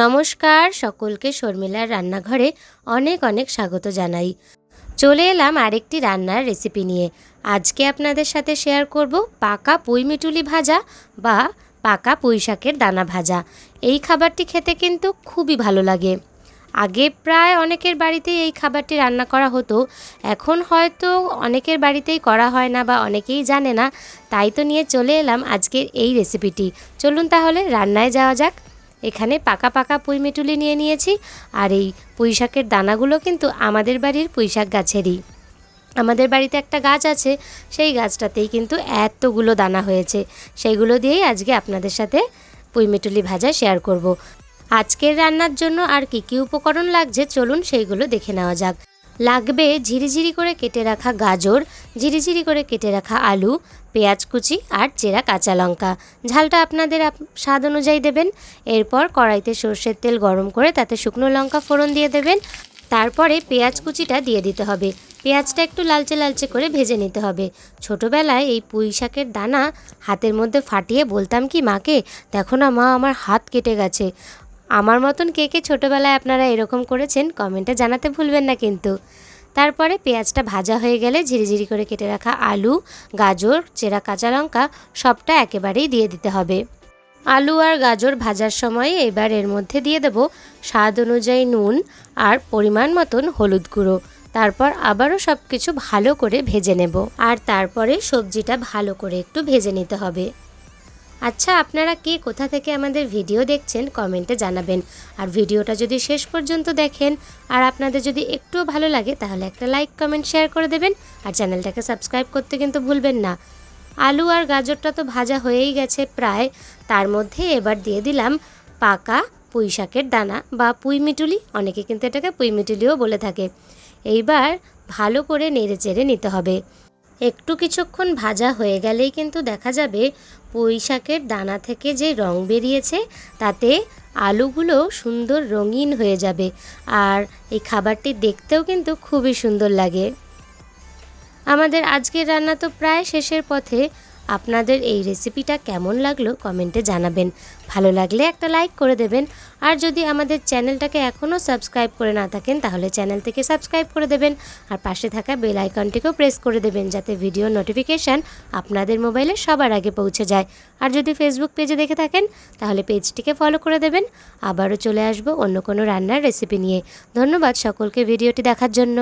নমস্কার, সকলকে শর্মিলার রান্নাঘরে অনেক অনেক স্বাগত জানাই। চলে এলাম আরেকটি রান্নার রেসিপি নিয়ে। আজকে আপনাদের সাথে শেয়ার করব পাকা পুঁই মিটুলি ভাজা বা পাকা পুঁই শাকের দানা ভাজা। এই খাবারটি খেতে কিন্তু খুবই ভালো লাগে। আগে প্রায় অনেকের বাড়িতেই এই খাবারটি রান্না করা হতো। এখন হয়তো অনেকের বাড়িতেই করা হয় না বা অনেকেই জানে না। তাই তো নিয়ে চলে এলাম আজকের এই রেসিপিটি চলুন তাহলে রান্নায় যাওয়া যাক। এখানে পাকা পাকা পুঁই মেটুলি নিয়ে নিয়েছি আর এই পুঁই শাকের দানাগুলো কিন্তু আমাদের বাড়ির পুঁই শাক গাছেরই। আমাদের বাড়িতে একটা গাছ আছে, সেই গাছটাতেই কিন্তু এতগুলো দানা হয়েছে। সেইগুলো দিয়েই আজকে আপনাদের সাথে পুঁই মেটুলি ভাজা শেয়ার করব। আজকের রান্নার জন্য আর কি কী উপকরণ লাগছে, চলুন সেইগুলো দেখে নেওয়া যাক। লাগবে ঝিরিঝিরি করে কেটে রাখা গাজর, ঝিরিঝিরি করে কেটে রাখা আলু, পেঁয়াজ কুচি আর চেরা কাঁচা লঙ্কা। ঝালটা আপনাদের আপ- স্বাদ অনুযায়ী দেবেন। এরপর কড়াইতে সর্ষের তেল গরম করে তাতে শুকনো লঙ্কা ফোড়ন দিয়ে দেবেন। তারপরে পেঁয়াজ কুচিটা দিয়ে দিতে হবে। পেঁয়াজটা একটু লালচে লালচে করে ভেজে নিতে হবে। ছোটোবেলায় এই পুঁই শাকের দানা হাতের মধ্যে ফাটিয়ে বলতাম কি, মাকে, দেখো না মা, আমার হাত কেটে গেছে। আমার মতন কে কে ছোটোবেলায় আপনারা এরকম করেছেন, কমেন্টে জানাতে ভুলবেন না কিন্তু। তারপরে পেঁয়াজটা ভাজা হয়ে গেলে ঝিরিঝিরি করে কেটে রাখা আলু, গাজর, চেরা কাঁচা লঙ্কা সবটা একেবারেই দিয়ে দিতে হবে। আলু আর গাজর ভাজার সময় এবার এর মধ্যে দিয়ে দেব স্বাদ অনুযায়ী নুন আর পরিমাণ মতন হলুদ গুঁড়ো। তারপর আবারও সব কিছু ভালো করে ভেজে নেব। আর তারপরে সবজিটা ভালো করে একটু ভেজে নিতে হবে। আচ্ছা আপনারা কে? কোথা থেকে আমাদের ভিডিও দেখছেন? কমেন্টে জানাবেন। আর ভিডিওটা যদি শেষ পর্যন্ত দেখেন আর আপনাদের যদি একটুও ভালো লাগে, তাহলে একটা লাইক, কমেন্ট, শেয়ার করে দেবেন। আর চ্যানেলটাকে সাবস্ক্রাইব করতে কিন্তু ভুলবেন না। আলু আর গাজরটা তো ভাজা হয়েই গেছে প্রায়। তার মধ্যে এবার দিয়ে দিলাম পাকা পুঁই শাকের দানা বা পুঁই মিটুলি। অনেকে কিন্তু এটাকে পুঁই মিটুলিও বলে থাকে। এইবার ভালো করে নেড়ে চেড়ে নিতে হবে। একটু কিছুক্ষণ ভাজা হয়ে গেলেই কিন্তু দেখা যাবে পুঁই শাকের দানা থেকে যে রং বেরিয়েছে, তাতে আলুগুলো সুন্দর রঙিন হয়ে যাবে। আর এই খাবারটি দেখতেও কিন্তু খুবই সুন্দর লাগে। আমাদের আজকের রান্না তো প্রায় শেষের পথে। আপনাদের এই রেসিপিটা কেমন লাগল কমেন্টে জানাবেন। ভালো লাগলে একটা লাইক করে দেবেন। আর যদি আমাদের চ্যানেলটাকে এখনও সাবস্ক্রাইব করে না থাকেন, তাহলে চ্যানেল থেকে সাবস্ক্রাইব করে দেবেন। আর পাশে থাকা বেল আইকনটিকেও প্রেস করে দেবেন, যাতে ভিডিও নোটিফিকেশান আপনাদের মোবাইলে সবার আগে পৌঁছে যায়। আর যদি ফেসবুক পেজে দেখে থাকেন, তাহলে পেজটিকে ফলো করে দেবেন। আবারও চলে আসব অন্য কোনো রান্নার রেসিপি নিয়ে। ধন্যবাদ সকলকে ভিডিওটি দেখার জন্য।